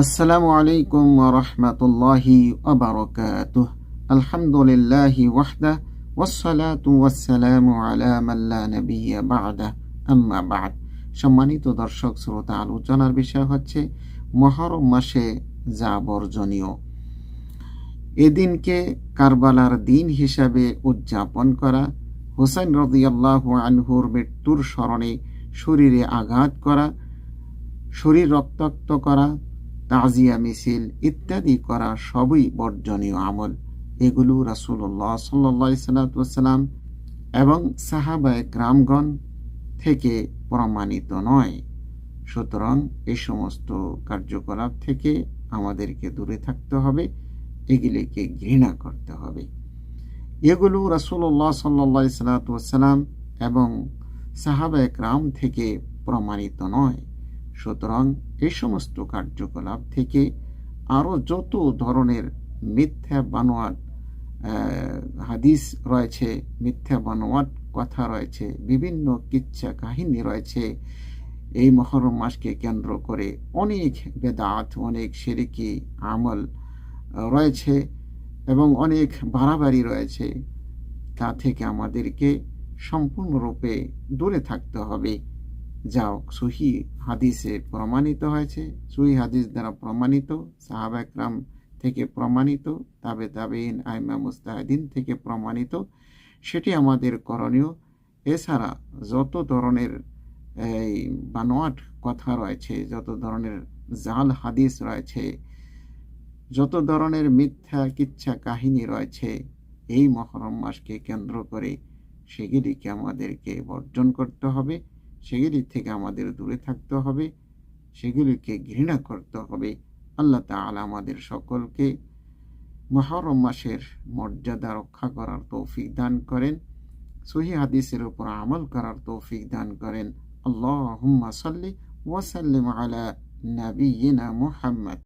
আসসালামু আলাইকুম রহমতুল্লাহি ওবরকাতুহ আলহামদুলিল্লাহি ওয়াহদা ওয়াসসালাতু ওয়াসসালামু আলা মাল্লা বা'দা আম্মা বা'দ। সম্মানিত দর্শক, শ্রোতা, আলোচনার বিষয় হচ্ছে মহরম মাসে যা বর্জনীয় এদিনকে কারবালার দিন হিসাবে উদযাপন করা হোসেন রদিয়াল্লাহু আনহুর মৃত্যুর স্মরণে শরীরে আঘাত করা, শরীর রক্তাক্ত করা তাজিয়া মিছিল ইত্যাদি করা সবই বর্জনীয় আমল। এগুলো রাসুল্লাহ সাল্লা সাল্লাম এবং সাহাবায় গ্রামগণ থেকে প্রমাণিত নয়। সুতরাং এই সমস্ত কার্যকলাপ থেকে আমাদেরকে দূরে থাকতে হবে, এগুলিকে ঘৃণা করতে হবে। এগুলো রাসুল্লাহ সাল্লা সাল্লাম এবং সাহাবায় গ্রাম থেকে প্রমাণিত নয়। সুতরাং এই সমস্ত কার্যকলাপ থেকে আরও যত ধরনের মিথ্যা বানোয়াট হাদিস রয়েছে, মিথ্যা বানোয়াট কথা রয়েছে, বিভিন্ন কিচ্ছা কাহিনী রয়েছে, এই মহরম মাসকে কেন্দ্র করে অনেক বেদাত, অনেক সেরিকি আমল রয়েছে এবং অনেক বাড়াবাড়ি রয়েছে। তা থেকে আমাদেরকে সম্পূর্ণরূপে দূরে থাকতে হবে। যা সহি হাদিসে প্রমাণিত হয়েছে। সহি হাদিস দ্বারা প্রমাণিত, সাহাব একরাম থেকে প্রমাণিত, তাবে তাবেইন আইমা মুস্তাহিদিন থেকে প্রমাণিত। সেটি আমাদের করণীয়। এছাড়া যত ধরনের, এই বানোয়াট কথা রয়েছে, যত ধরনের জাল হাদিস রয়েছে, যত ধরনের মিথ্যা কিচ্ছা কাহিনী রয়েছে, এই মহরম মাসকে কেন্দ্র করে সেগুলিকে আমাদেরকে বর্জন করতে হবে। সেগুলি থেকে আমাদের দূরে থাকতে হবে, সেগুলিকে ঘৃণা করতে হবে। আল্লাহ তালা আমাদের সকলকে মহরম মাসের মর্যাদা রক্ষা করার তৌফিক দান করেন, সহি হাদিসের উপর আমল করার তৌফিক দান করেন। আল্লাহ সাল্লি ওয়াসাল্লিম আলা নবীনা মুহাম্মদ।